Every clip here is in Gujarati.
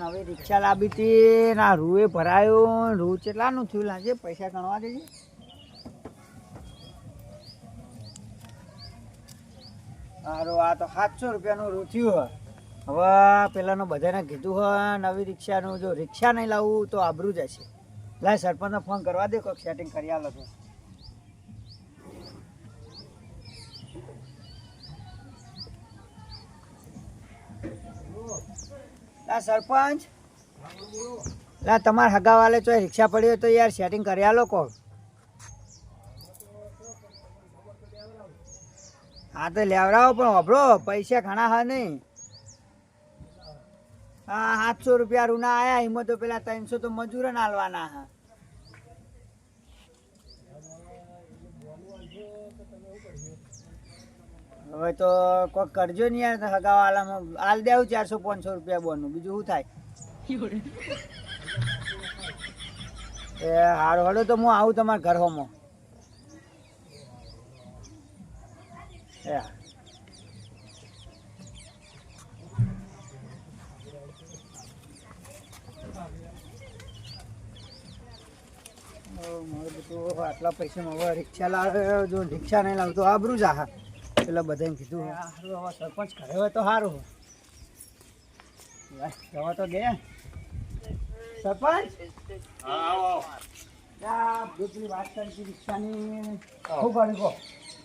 નવી રિક્ષા લાવી હતી, ના રૂએ ભરાયું રૂ કેટલાનું થયું? લાગે પૈસા ગણવા દેજે સારું આ તો સાતસો રૂપિયાનું રૂ થયું હવે પેલાનું બધાને કીધું હોય નવી રિક્ષાનું જો રિક્ષા નહીં લાવવું તો આબરું જશે. લાય સરપંચને ફોન કરવા દે, કોઈક સેટિંગ કરી આલો તો. લા સરપંચ. લા, તમારા હગાવાલે તો રિક્ષા પડી હોય તો યાર સેટિંગ કરી આલો કો હા, તો લેવડાવો, પણ વાપરો પૈસા ઘણા હા નહીં. હા, સાતસો રૂપિયા રૂના આયા, એમાં તો પેલા ત્રણસો તો મજૂર આલવાના હા. હવે તો કોક કરજો ને યાર હગાવાલામાં આલ દેવું ચારસો પાંચસો રૂપિયા બોનનું. બીજું શું થાય? એ હારું હળો તો હું આવું તમારા ઘર હોમો. એ. બધું આટલા પૈસા હવે રિક્ષા લાવે જો રિક્ષા નહીં લાવતો આબરું જ આ પેલા બધાને કીધું સારું હવે સરપંચ ઘરે હોય તો સારું જવા તો દે. સરપંચ? વાત કરી રિક્ષાની. શું કર્યું કહો?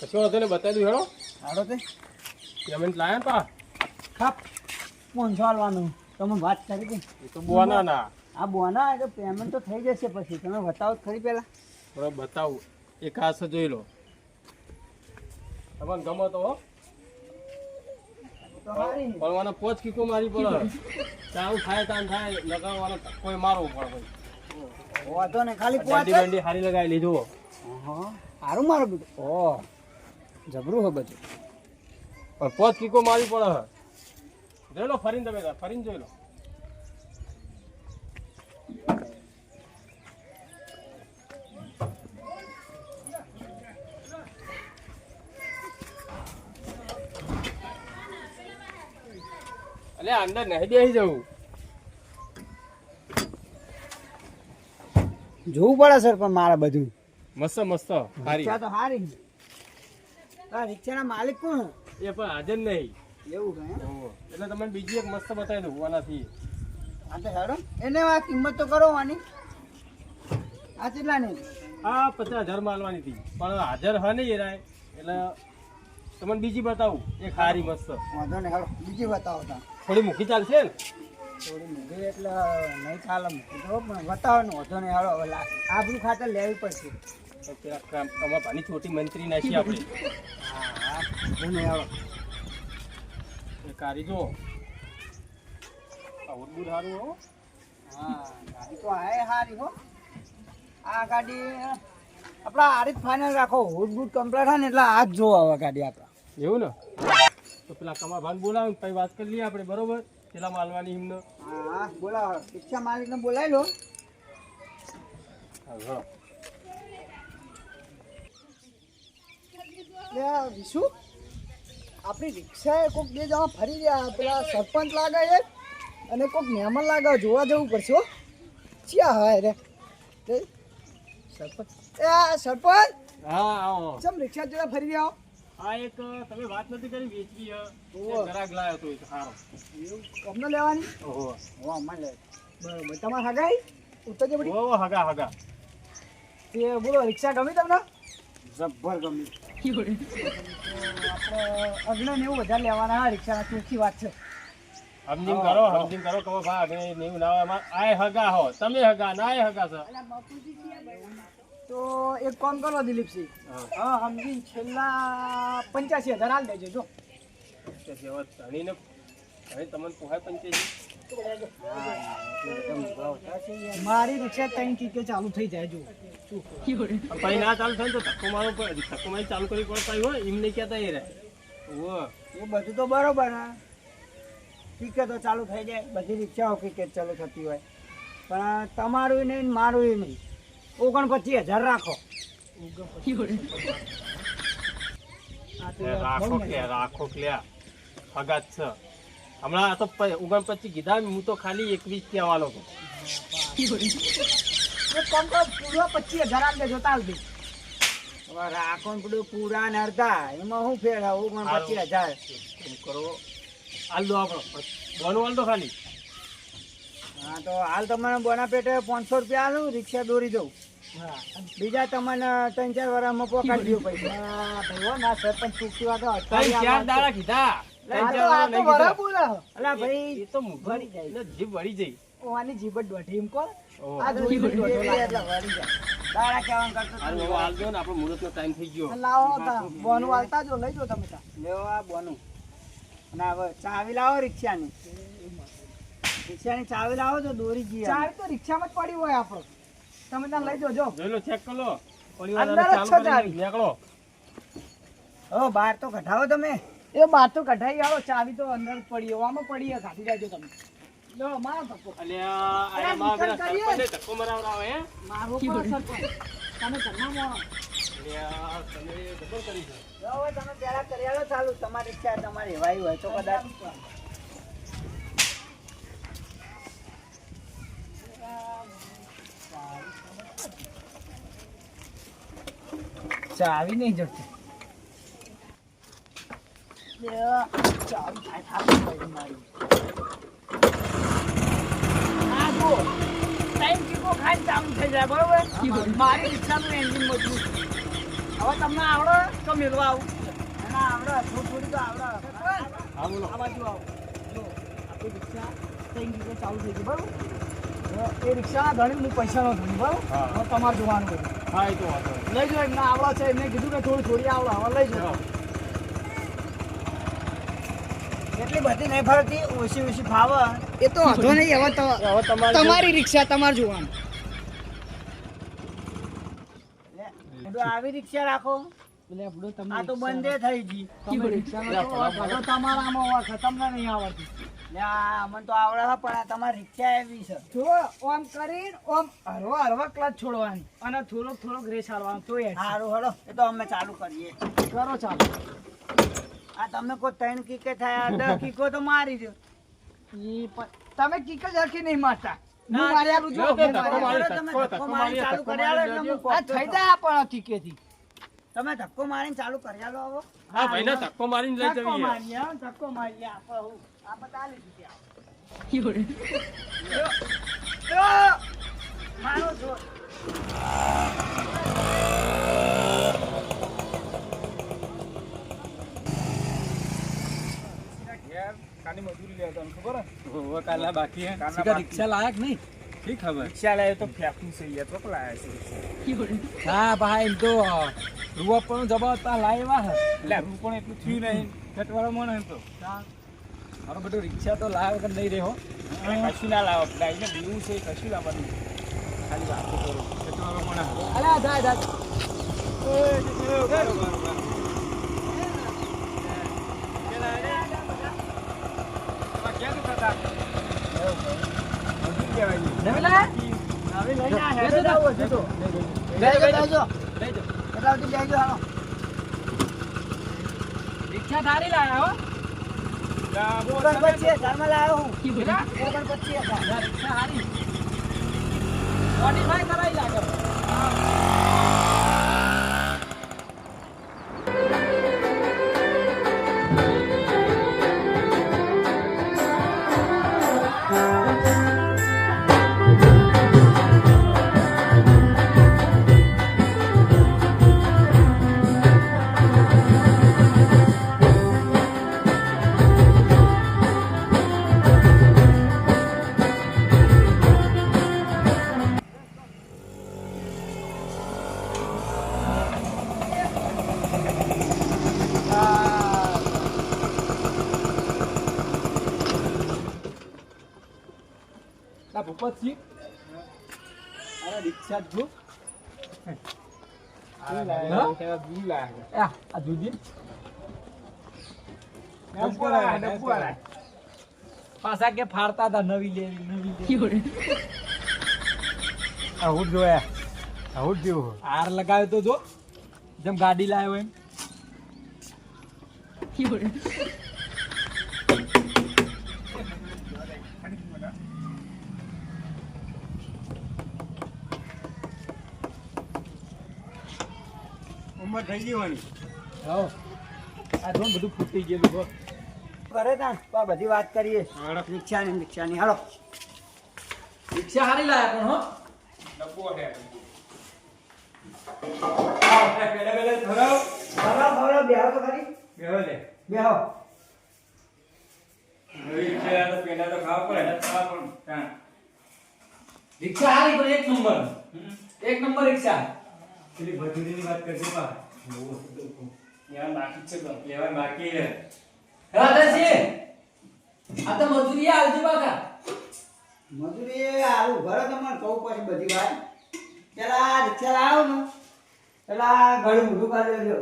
કશો હતો ને બતાવી દઉં હેડો. હાડો તે. પેમેન્ટ લાયા પા. ખાપ પાંચસો આલવાનું. તમે વાત કરી હતી એ તો બોના ના. આ બોના એટલે પેમેન્ટ તો થઈ જશે પછી. તમે બતાવો ખરી પહેલા. થોડો બતાવું. એક હાથ જોઈ લો. તમને ગમો તો પણ મને પોચ કીકો મારી પડે. ચાવું થાય તાન થાય લગાવવાનો કોઈ મારવું પડે ભાઈ. વાંધો ને ખાલી પોચ બાંડી હારી લગાવી લીધું હારું મારું બધું ઓ જબરું હો બધું. પણ પોચ કીકો મારી પડે. જોઈ લો ફરીને તમે ફરીને જોઈ લો. અલે અંદર નહીં બેસી જવું. જોવું પડે સર પણ મારે બધું. મસ્ત મસ્ત. સારી તો સારી રિક્ષાના માલિક કોણ? એ પણ હાજર નહીં. એવું એટલે તમને બીજી એક મસ્ત બતાવી દઉં આનાથી હા તો હેડો. એને આ કિંમત તો કરો આની. આ કેટલાની? આ પચાસ હજાર માલવાની હતી પણ હાજર હા નહીં એ રાય. એટલે તમને બીજી બતાવું. એક હારી મસ્ત. વાંધો નહીં હાલો બીજી બતાવો તા થોડી મૂકી ચાલશે ને? થોડી મૂકી એટલે નહીં ચાલે મૂકી દો પણ બતાવો ને વાંધો નહીં હાલો હવે આબરૂ ખાતર લેવી પડશે. અમારા ભાની છોટી મંત્રી નાખી આપણે. હા હા વાંધો નહીં હેડો એક જો આવું સારું હો. હા ગાડી તો આય સારી હો. આ ગાડી આપણા આરી જ ફાઇનલ રાખો. હુડ બુટ કમ્પ્લીટ થાય ને એટલે આ જ જોવા હવે ગાડી આપણા. એવું ને? તો પેલા કમા ભાન બોલાવે ને પછી વાત કરી લઈએ આપણે બરોબર? પેલા માલવાની હિમને હા બોલાવો. રિક્ષા માલિકને બોલાવી લો. વિશુ આપણી રિક્ષાએ કોઈક બે જણા ફરી ગયા. પેલા સરપંચ લાગે છે અને કોઈક મહેમાન લાગે જોવા જવું પડશે ચ્યા હા હાય રે. સરપંચ. એ સરપંચ? હા આવો. ચમ રિક્ષા જોડે ફરી રહ્યા આ એક તમે વાત નથી કરી વેચવી ગ્રાહક લાયો તો સારો. તમને લેવાની? ઓહો. હું અમારે લે. બરોબર. તમારે હગાઈ? ઉત્તર બધી ઓહો હગા હગા. તે બોલો રિક્ષા ગમી તમને? જબ્બર ગમી. આપણે અગ્ન નેવું વધારે લેવાના રિક્ષા રિક્ષાના ચોખ્ખી વાત છે. હમજીમ કરો હમજીમ કરો કહો ભાઈ નેવું લાવવામાં આય હગા હો. તમે હગા ના આય હગા છો. તો એક કામ કરો દિલીપસિંહ. હા. સમજી છેલ્લા પંચ્યાસી હજાર હાલ દેજો જો. ધણીને ધણી તમને પોહાય પંચાયતી મારી રિક્ષા ત્રણ કિકે ચાલુ થઈ જાય જો. પછી ના ચાલુ થાય તો ધક્કો મારો પણ ધક્કો મારી ચાલુ કરવી પડતા હોય? એમ નહીં કહેતા એ રહે. ઓ એ બધું તો બરોબર હા. તો ચાલુ થઈ જાય. બધી રિક્ષાઓ કિકે ચાલુ થતી હોય. પણ તમારું નહીં ને મારું નહીં. ઓગણ પચીસ હજાર રાખો. તો રાખો કે રાખો કે છે. હમણાં તો ઓગણપચીસ કીધા હું તો ખાલી એકવીસ કહેવાનો હતો કામ પૂરો પચીસ હજાર આલ જોતા દે રાખો ને પેલું પૂરા ને અડધા. એમાં શું ફેર આવું? હજાર. કરો? હાલ દો આપણો. બોનું હાલ દો ખાલી. હા તો હાલ તમને બોના પેટે પાંચસો રૂપિયા આલું રિક્ષા દોરી દઉં. બીજા તમને ત્રણ ચાર વર્ષમાં પોકાડી દઉં પૈસા ના ભાઈ ના સરપંચ ત્રણ ચાર દાડા કીધા. જાય. એટલે જીભ વળી જઈ ઓવાની જીભ દોઢી એમ કોણ. આ એટલે વળી જાય. દાડા કરતો ને આપણો મુહૂર્તનો ટાઈમ થઈ ગયો. લાવો તા બોનું આલતા જો લઈ જો તમે તા. લેવો આ બોનું. અને હવે ચાવી લાવો રિક્ષાની. રિક્ષાની ચાવી લાવો તો દોરી જઈએ ચાર તો રિક્ષામાં જ પડી હોય આપણો. તમે ત્યાં લઈ જોજો જોઈ લો ચેક કરી. અંદર જ છત આવી નીકળો. ઓ બહાર તો કઢાવો તમે. એ બહાર તો કઢાઈ આવો ચાવી તો અંદર પડી. આમાં પડી કાઢી જાજો તમે. લો મારો ધક્કો. અલ્યા આ મારા પેલા ધક્કો મરાવરાવ હે? મારો પણ સરપંચ. તમે ઘરના મોણો અલ્યા તમે જબર કરી છે. તમે પહેલા કરી ચાલુ. તમારી ઈચ્છા તમારી હેવાઈ હોય તો કદાચ. ચાવી નહીં જતી ચાવી થાય મારી આ ટાઈમ કીધો ખાઈ ચાલુ થઈ જાય બરોબર મારી રિક્ષાનું એન્જિન મજબૂત હવે તમને આવડે તો મેળવા આવું. અને આવડે થોડું થોડું તો આવડે. આવું આવા આ બાજુ આવો. જો આપણી રિક્ષા કીધો ચાલુ થઈ ગઈ બરોબર? એ રિક્ષાના ધણી હું પૈસાનો ધણી બરોબર? હા. હવે તમારે જોવાનું બધું. હા એ તો વાંધો લઈ જાઓ એમને આવડે છે એમને કીધું કે થોડું થોડી આવડો. હવે લઈ જાઓ. એટલી બધી નહીં ફરતી ઓછી ઓછી ફાવે એ તો વાંધો નહીં હવે તો તમારી રિક્ષા તમારે જોવાનું. આવી રિક્ષા રાખો. આ તો બંધે થઈ ગઈ. તમારામાં ખતમ નહીં આવડતી. અમને તો આવડે પણ આ તમારી રિક્ષા એવી છે. જો ઓમ કરીને ઓમ હરવા હરવા ક્લચ છોડવાની. અને થોડોક થોડોક રેસ હાલવાનો તો એ સારું હળો એ તો અમે ચાલુ કરીએ. કરો ચાલો. આ તમે કોઈ ત્રણ કીકે થયા દસ કીકો તો મારી દો. ઈ તમે કીક જ હરખી નહીં મારતા. હું મારી આલું જો. તમે મારી ચાલુ કર્યા એટલે હું થઈ જાય પણ કીકેથી. તમે ધક્કો મારીને ચાલુ કરી આલો આવો. હા ભાઈને ધક્કો મારીને લઈ ધક્કો જઈએ. મારીએ ધક્કો મારીએ આપણે હું. આ બતા લે દીધી. જો, મારો જો. બાકી રિક્ષા લાયક નહીં? ખબર? રિક્ષા લાયો તો ફેંકું છે યાર તો લાયા છે હા ભાઈ તો રૂવા પણ જબરતા લાવ્યા હે એટલે રૂ પણ એટલું થયું નહીં પેટવાળો મને તો મારો બધું રિક્ષા તો લાવે કે નહીં રહ્યો કશું ના લાવો ગાઈને બીવું છે કશું લાવવાનું ખાલી વાતો કરો પેટવાળો મને અલા, જા, જા. નવીલા? નવી લઈને આ બેસો હેડે તો. જાવું હશે તો. બેસો, બેસો. એટલા સુધી બેસજો હાલો. રિક્ષા થારી લાયા હો ઓગણપચીસ હજારમાં લાવ્યો હું. કેટલા? ઓગણપચીસ હજાર. રિક્ષા હારી મોડીફાઈ કરાવી લાગે આ ભૂપતજી અરે રિક્ષા જો પાછા કે ફાડતા હતા નવી લેવી નવી આવું જોયા આવું જેવું હાર લગાવ્યો તો જો જેમ ગાડી લાવ્યો એમ. ઉંમર થઈ જવાની હોની આવો. આ જો બધું ફૂટી ગયેલું હો કરે તા. તો બધી વાત કરીએ. રિક્ષાની રિક્ષાની હાલો. રિક્ષા હારી લાયા પણ હો. ડબ્બો હે. પેલા પેલા બેહો તો ખરી બેહો લે. બેહો. નવી તો પેલા તો ખાવા પડે. ખાવા પણ. રિક્ષા હારી પણ એક નંબર. એક નંબર રિક્ષા પેલી ભજૂરીની વાત કરજો પા. યાર બાકી છે તો. લેવા બાકી છે. રાધાજી આ તો મજૂરી આવજો બાકા મજૂરી આવું ભરો તમને કહું પછી બધી વાત. પેલા રિક્ષા લાવો ને. પેલા લેજો.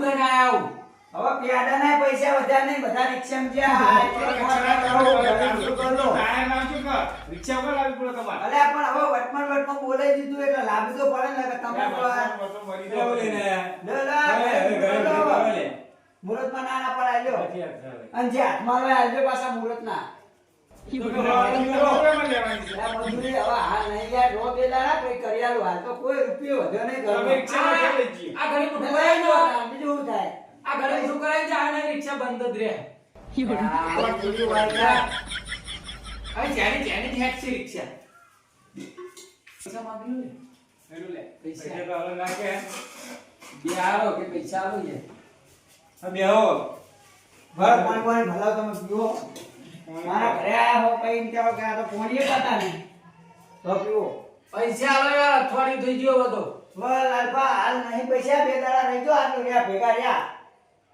લઈને આવું? હવે પ્યાદાના પૈસા વધારે નહીં બધા રિક્ષામાં જ્યાં? રિક્ષા લાવવી પડે તમારે. અલ્યા પણ હવે વટમાં વટમાં બોલાઈ દીધું એટલે લાભ તો પડે ને કે તમે લેવો લઈને આયા. લે, લે, ઘરે ઘરે. લે. મુહૂર્તમાં ના ના પડાય લ્યો. અને જે આવજો પાછા કઈ રૂપિયો વધ્યો નહીં બીજું શું થાય? આ ઘડી મોટું કરાવી છે આને રિક્ષા બંધ જ રહે. હવે જેની જેની હેક છે રિક્ષા. એનું લે. પૈસા. તો હાલો નાખે. બે આવો કે પૈસા આવો છે? હા, બેહો. ભર પાણી પાણી ભલાવ તમે પીવો. મારા ઘરે આયા હો કઈ કે આ તો પોણીએ ખાતા નહીં. તો પીવો. પૈસા યાર અઠવાડિયું થઈ ગયો બધો બોલ લાલપા હાલ નહીં પૈસા બે દાડા રહી જો આટલું રહ્યા ભેગા રહ્યા.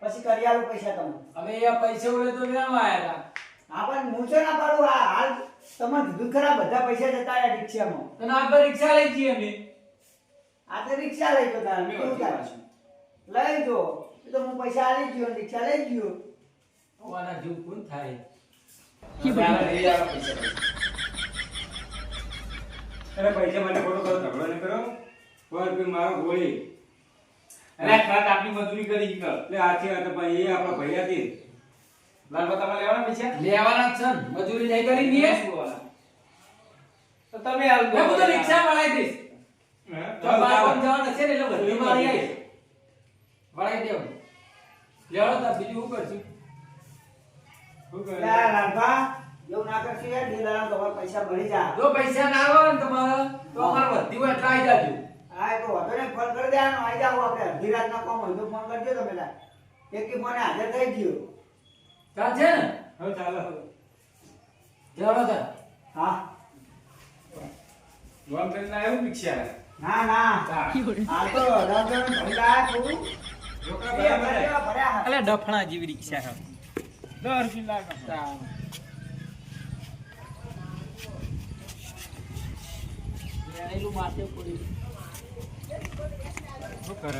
પછી કરી આલું પૈસા તમને. હવે એ પૈસા ઉડે તો આયા હતા? હા પણ હું છે ના પાડું આ હાલ તમે કીધું ખરા બધા પૈસા જતા રહ્યા રિક્ષામાં. અને આપણે રિક્ષા લઈ જઈએ અમે. આ તો રિક્ષા લઈ ગયો તારે થાય લઈ જો. એ તો હું પૈસા આલી ગયો રિક્ષા લઈ ગયો. આના જીવ કોણ થાય? કી અરે પૈસા મને ખોટો કરો ઝઘડો ન કરો. પર કોઈ મારો ગોળી. અરે ખાત આપની મજૂરી કરી કર. એટલે આ તો ભાઈ એ આપણા ભાઈ હતી. લાલબા તમારે લેવાના પૈસા? લેવાના જ છે ને. મજૂરી નહીં કરી દઈએ તો તમે હાલ હું તો રિક્ષા વળાઈ દઈશ? તો બાર જવાના છે ને એટલે બધી મારી આવી વળાઈ દેવ લેવડો તાર બીજું ઉપર કરશું? શું કરે? લે લાલભા એવું ના કરશું યાર બે દાડા તમારે પૈસા ભરી જાય. જો પૈસા ના આવે ને તમારે તો અમારે વધતી હોય એટલે આવી જાજો. હા એ તો વાંધો ને ફોન કરી દેવાનો આવી જાવ આપણે. અડધી રાતના કોમ હોય તો ફોન કરજો તમે તાર એક મને હાજર થઈ ગયો ચાલ છે ને? હવે ચાલો લેવડો તાર. હા. ગોમ કરીને આવ્યું રિક્ષા ના ના. આ તો રંગણ ભંડા ભર્યા અલે ડફણા જેવી રિક્ષા છે દર રૂપિયા કપડા રેલું માથે પડી શું કરે?